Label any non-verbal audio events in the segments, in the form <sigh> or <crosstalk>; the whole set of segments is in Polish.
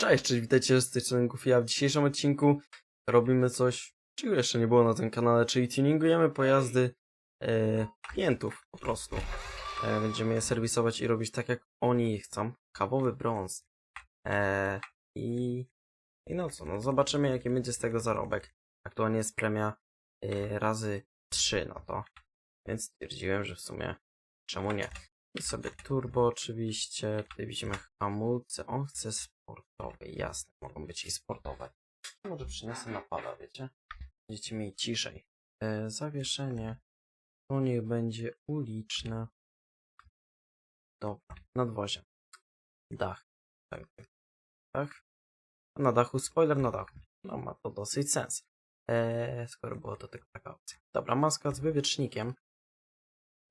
Cześć, cześć, witajcie z tej strony Goofy, a w dzisiejszym odcinku robimy coś, czego jeszcze nie było na tym kanale, czyli tuningujemy pojazdy e, klientów po prostu. E, będziemy je serwisować i robić tak, jak oni chcą. Kawowy brąz. E, i, I no co, no zobaczymy, jaki będzie z tego zarobek. Aktualnie jest premia e, razy 3 na to, więc stwierdziłem, że w sumie czemu nie. Sobie turbo oczywiście, tutaj widzimy hamulce, on chce sportowe, jasne, mogą być i sportowe. Może przyniosę napada, wiecie? Będziecie mieli ciszej. E, zawieszenie, to niech będzie uliczne. Dobra, nadwozie. Dach, tak, na dachu, spoiler na dachu. No ma to dosyć sens. E, skoro było to tylko taka opcja. Dobra, maska z wywiecznikiem.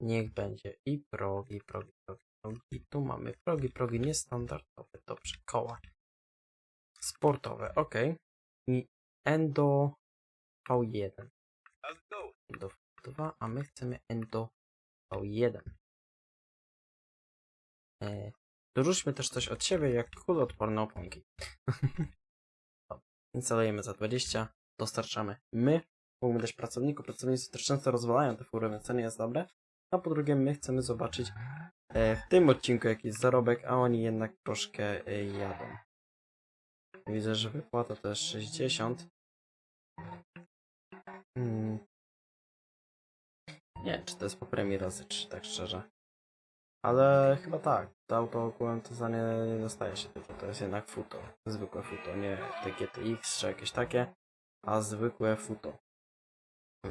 Niech będzie i progi, progi, progi, progi. Tu mamy progi, progi niestandardowe. Dobrze, koła. Sportowe, ok. I endo V1. Endo V2, a my chcemy endo V1. E, dorzućmy też coś od siebie, jak kuloodporne oponki. <laughs> Dobra, Instalujemy za 20, dostarczamy my. Mówimy też pracowników, pracownicy też często rozwalają te fury, więc to nie jest dobre. A po drugie, my chcemy zobaczyć e, w tym odcinku jakiś zarobek, a oni jednak troszkę e, jadą. Widzę, że wypłata to jest 60. Hmm. Nie, czy to jest po premii razy 3, tak szczerze. Ale chyba tak. To auto ogółem to za nie, nie dostaje się dużo. To jest jednak futo. Zwykłe futo, nie te GTX czy jakieś takie, a zwykłe futo.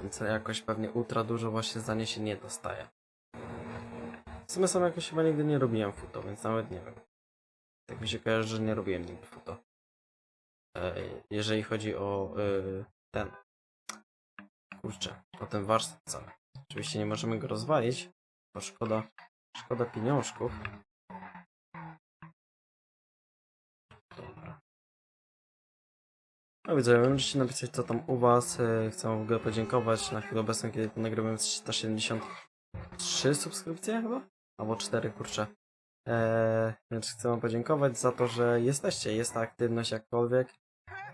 Więc jakoś pewnie ultra dużo właśnie za nie się nie dostaje. W sumie sam jakoś chyba nigdy nie robiłem futo, więc nawet nie wiem. Tak mi się kojarzy, że nie robiłem nigdy futo. E, jeżeli chodzi o e, ten. Kurczę, o ten warsztat cały. Oczywiście nie możemy go rozwalić, bo szkoda, szkoda pieniążków. Dobra. No widzę, możecie napisać co tam u was. E, Chcę wam w ogóle podziękować na chwilę obecną, kiedy to nagrywam 373 subskrypcje chyba? Albo 4, kurczę. Eee, więc chcę wam podziękować za to, że jesteście, jest ta aktywność jakkolwiek.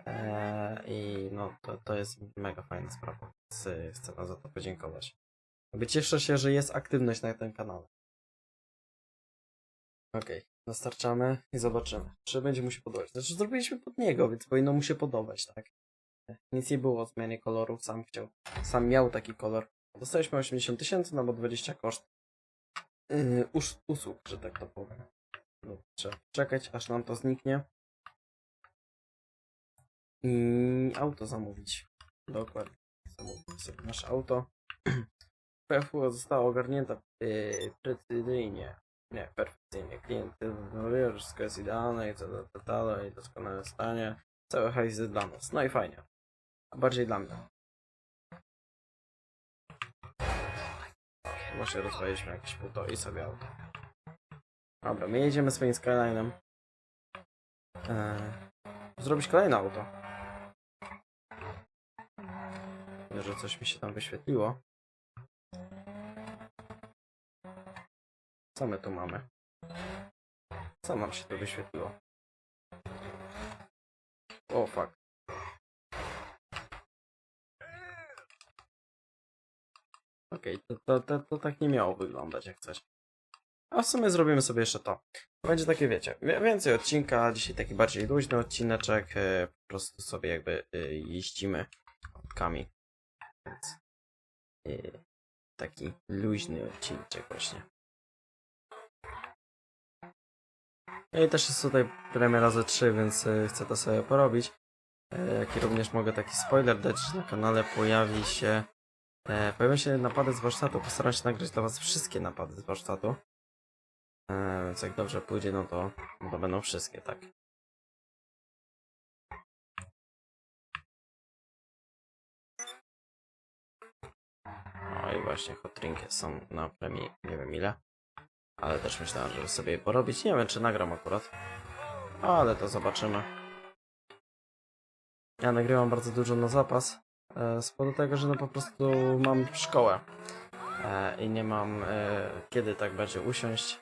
Eee, I no, to, to jest mega fajna sprawa, więc e, chcę wam za to podziękować. Cieszę się, że jest aktywność na tym kanale. Okej, dostarczamy i zobaczymy, czy będzie mu się podobać. Znaczy zrobiliśmy pod niego, więc powinno mu się podobać, tak? Nic nie było o zmianie koloru, sam chciał, sam miał taki kolor. Dostaliśmy 80 tysięcy, no bo 20 koszt yy, us usług, że tak to powiem. No, trzeba czekać, aż nam to zniknie. I auto zamówić. Dokładnie. Zamówić sobie nasze auto. <clears throat> PFU została ogarnięta yy, precyzyjnie. Nie, perfekcyjnie. Klient że wszystko jest idealne i co do detale i doskonałe stanie. Cały hajs jest dla nas. No i fajnie. A bardziej dla mnie. Właśnie rozwaliliśmy jakieś puto i sobie auto. Dobra, my jedziemy swoim Skylinem. Eee, zrobić kolejne auto. Że coś mi się tam wyświetliło. Co my tu mamy? Co nam się tu wyświetliło? O, fuck. Okej, to, to, to, to tak nie miało wyglądać jak coś. A w sumie zrobimy sobie jeszcze to. Będzie takie, wiecie, wie- więcej odcinka, dzisiaj taki bardziej luźny odcineczek, e, po prostu sobie jakby e, jeździmy autkami. Więc e, taki luźny odcinek właśnie. No i też jest tutaj premiera razy 3, więc e, chcę to sobie porobić. E, Jak i również mogę taki spoiler dać, że na kanale pojawi się e, pojawią się napady z warsztatu. Postaram się nagrać dla was wszystkie napady z warsztatu. Więc jak dobrze pójdzie, no to, no to będą wszystkie, tak. No i właśnie hot drinki są na premii nie wiem ile. Ale też myślałem, żeby sobie porobić. Nie wiem, czy nagram akurat. Ale to zobaczymy. Ja nagrywam bardzo dużo na zapas. E, z powodu tego, że no po prostu mam szkołę. E, I nie mam e, kiedy tak będzie usiąść.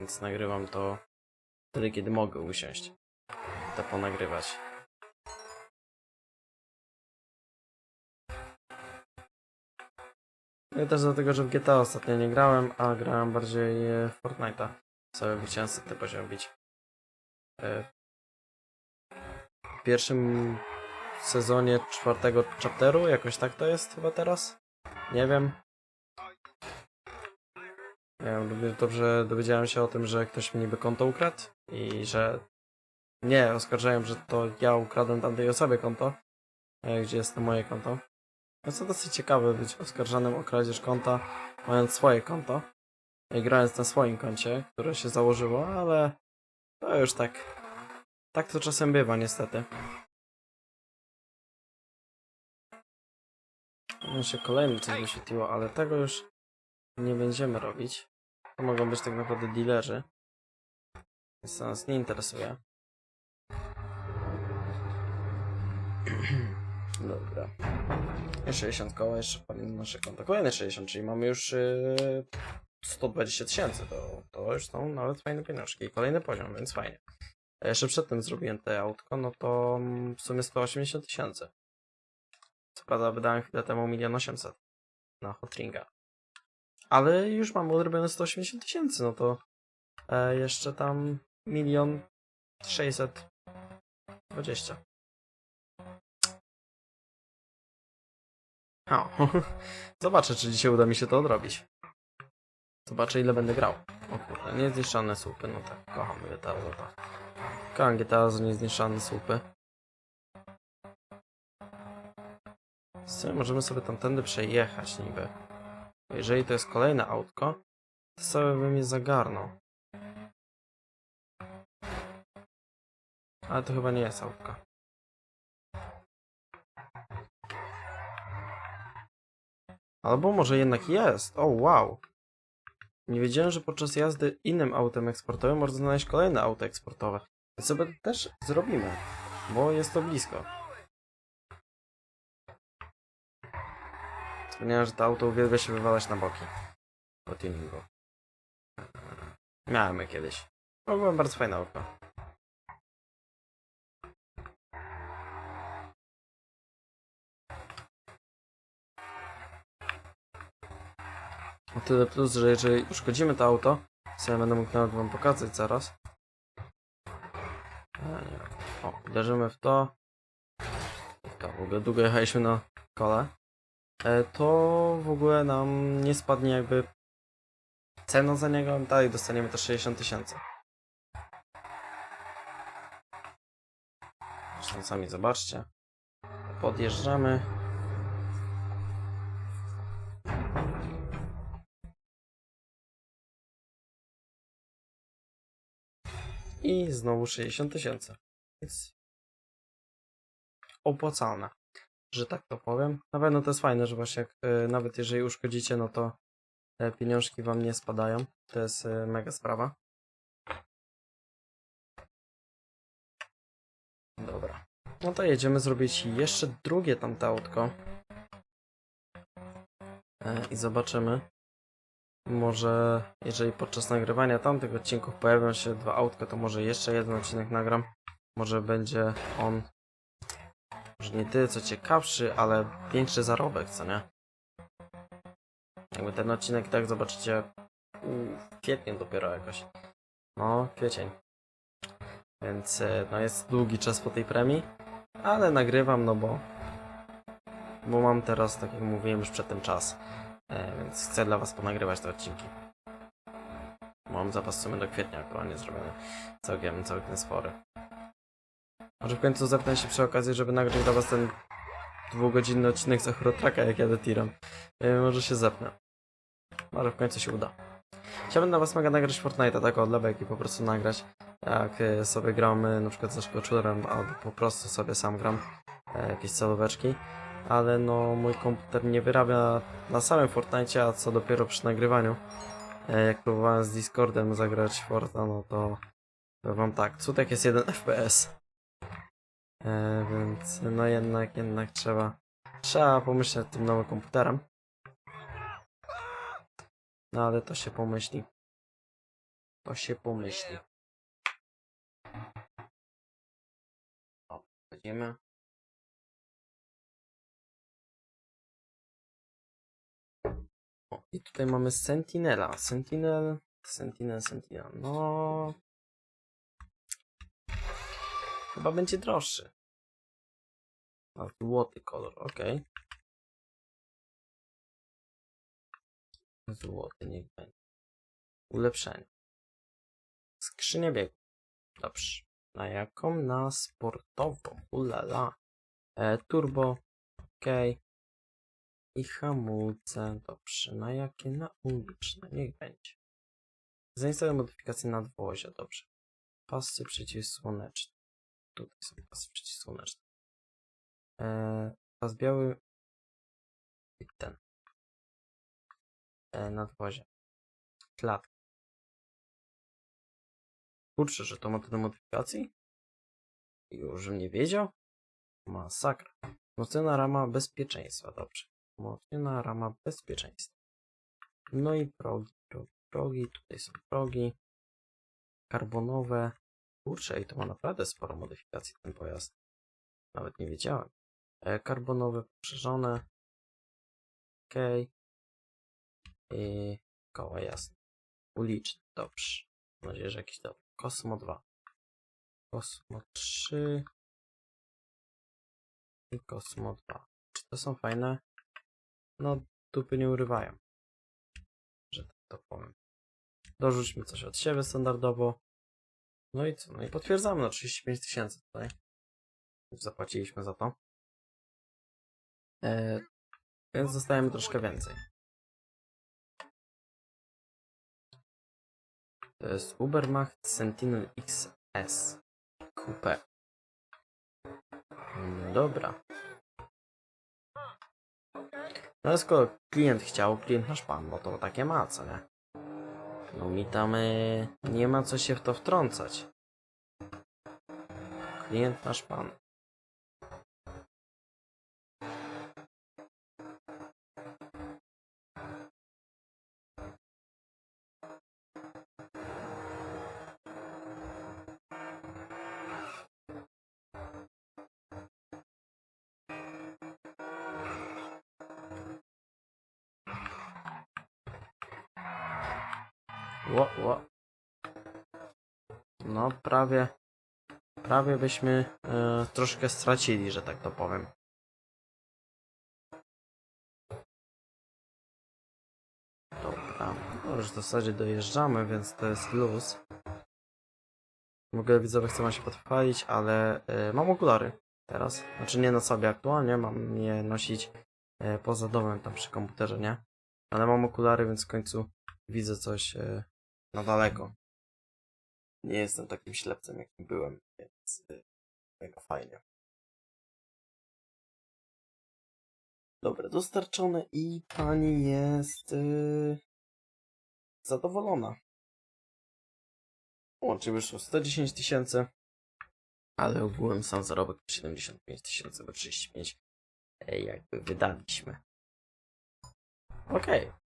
Więc nagrywam to wtedy, kiedy mogę usiąść. te ponagrywać. No i też dlatego, że w GTA ostatnio nie grałem, a grałem bardziej w Fortnite'a. Sobie chciałem setny poziom bić. E, W pierwszym sezonie czwartego chapteru, jakoś tak to jest chyba teraz? Nie wiem. Nie wiem, dobrze dowiedziałem się o tym, że ktoś mi niby konto ukradł i że nie, oskarżałem, że to ja ukradłem tamtej osobie konto, e, gdzie jest to moje konto. No co dosyć ciekawe być oskarżanym o kradzież konta, mając swoje konto i grając na swoim koncie, które się założyło, ale to już tak. Tak to czasem bywa, niestety. Się kolejny coś wyświetliło, ale tego już nie będziemy robić. To mogą być tak naprawdę dealerzy. Więc to nas nie interesuje. <clears throat> Dobra. Jeszcze 60 koła, jeszcze na nasze konto. Kolejne 60, czyli mamy już yy, 120 tysięcy. To, to już są nawet fajne pieniążki. Kolejny poziom, więc fajnie. Jeszcze przed tym zrobiłem te autko, no to mm, w sumie 180 tysięcy. Co prawda wydałem chwilę temu 1 800 na Hotringa. Ale już mam odrobione 180 tysięcy, no to e, jeszcze tam milion 620. O, <laughs> zobaczę, czy dzisiaj uda mi się to odrobić. Zobaczę, ile będę grał. O kurde, niezniszczalne słupy, no tak, kocham GTA, tak. Kocham GTA za niezniszczalne słupy. W możemy sobie tamtędy przejechać niby. Jeżeli to jest kolejne autko, to sobie bym je zagarnął. Ale to chyba nie jest autko. Albo może jednak jest. O, wow. Nie wiedziałem, że podczas jazdy innym autem eksportowym można znaleźć kolejne auto eksportowe. Więc sobie też zrobimy, bo jest to blisko. Wspomniałem, że to auto uwielbia się wywalać na boki. Po tuningu. Miałem je kiedyś. To bardzo fajne auto. O tyle plus, że jeżeli uszkodzimy to auto, ja będę mógł nawet wam pokazać zaraz. Nie. O, uderzymy w to. W to, w ogóle długo jechaliśmy na kole. E, to w ogóle nam nie spadnie jakby cena za niego, dalej dostaniemy te 60 tysięcy. Zresztą sami zobaczcie. Podjeżdżamy. I znowu 60 tysięcy. Więc opłacalne, że tak to powiem. Na pewno to jest fajne, że właśnie jak, e, nawet jeżeli uszkodzicie, no to te pieniążki wam nie spadają. To jest e, mega sprawa. Dobra. No to jedziemy zrobić jeszcze drugie tamte autko. E, I zobaczymy. Może jeżeli podczas nagrywania tamtych odcinków pojawią się dwa autka, to może jeszcze jeden odcinek nagram. Może będzie on może nie tyle co ciekawszy, ale większy zarobek, co nie? Jakby ten odcinek tak zobaczycie w kwietniu dopiero jakoś. No, kwiecień. Więc e, no jest długi czas po tej premii, ale nagrywam, no bo bo mam teraz, tak jak mówiłem już przedtem czas. E, więc chcę dla Was ponagrywać te odcinki. Mam zapas w sumie do kwietnia aktualnie zrobiony. Całkiem, całkiem spory. Może w końcu zapnę się przy okazji, żeby nagrać dla Was ten dwugodzinny odcinek z Achrotraka, jak jadę tirem. E, może się zepnę. Może w końcu się uda. Chciałbym dla Was mega nagrać Fortnite'a, tak od leweki po prostu nagrać. Jak e, sobie gramy na przykład ze szkoczurem, albo po prostu sobie sam gram. Jakieś celóweczki ale no mój komputer nie wyrabia na samym Fortnite, a co dopiero przy nagrywaniu. E, Jak próbowałem z Discordem zagrać Forta, no to wam tak, cudek jest 1 FPS. E, więc no jednak, jednak trzeba, trzeba pomyśleć tym nowym komputerem. No ale to się pomyśli. To się pomyśli. sprawdzimy. O, i tutaj mamy Sentinela. Sentinel, Sentinel, Sentinel. No. Chyba będzie droższy. A złoty kolor, ok. Złoty, niech będzie. Ulepszenie. Skrzynia biegu. Dobrze. Na jaką? Na sportową. Ulala. E, turbo. Ok. I hamulce. Dobrze. Na jakie? Na uliczne. Niech będzie. Zainstaluj modyfikację nadwozia. Dobrze. Pasy przeciwsłoneczne. Tutaj są pasy przeciwsłoneczne. E, pas biały. I ten. E, nadwozie. Klatka. Kurczę, że to ma tyle modyfikacji? Już nie wiedział? Masakra. Mocna rama bezpieczeństwa, dobrze. Mocna rama bezpieczeństwa. No i progi, progi, progi. Tutaj są progi. Karbonowe. Kurczę, i to ma naprawdę sporo modyfikacji ten pojazd. Nawet nie wiedziałem. E, karbonowe poszerzone. Ok. I koła jasne. Uliczne, dobrze. Mam nadzieję, że jakiś dobry. Kosmo 2. Kosmo 3. I Kosmo 2. Czy to są fajne? No, dupy nie urywają. Że tak to powiem. Dorzućmy coś od siebie standardowo. No i co? No i potwierdzamy na 35 tysięcy tutaj. Już zapłaciliśmy za to. E, więc dostajemy troszkę więcej. To jest Ubermacht Sentinel XS Coupe. No dobra. No skoro klient chciał, klient nasz pan, no to takie ma, co nie? No mi tam y, nie ma co się w to wtrącać. Klient nasz pan. Ło, ło. No, prawie. Prawie byśmy e, troszkę stracili, że tak to powiem. Dobra. No już w zasadzie dojeżdżamy, więc to jest luz. Mogę widzowie chcą się podchwalić, ale e, mam okulary teraz. Znaczy nie na sobie aktualnie, mam je nosić e, poza domem tam przy komputerze, nie? Ale mam okulary, więc w końcu widzę coś e, na daleko. Nie jestem takim ślepcem, jakim byłem, więc y, mega fajnie. Dobra, dostarczone i pani jest y, zadowolona. Łącznie wyszło 110 tysięcy, ale ogółem sam zarobek 75 tysięcy, bo 35 e, jakby wydaliśmy. Okej.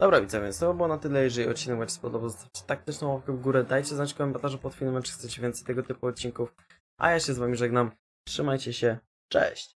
Dobra widzę, więc to było na tyle, jeżeli odcinek Wam się spodobał, zostawcie taktyczną łapkę w górę, dajcie znać w komentarzu pod filmem, czy chcecie więcej tego typu odcinków, a ja się z Wami żegnam, trzymajcie się, cześć!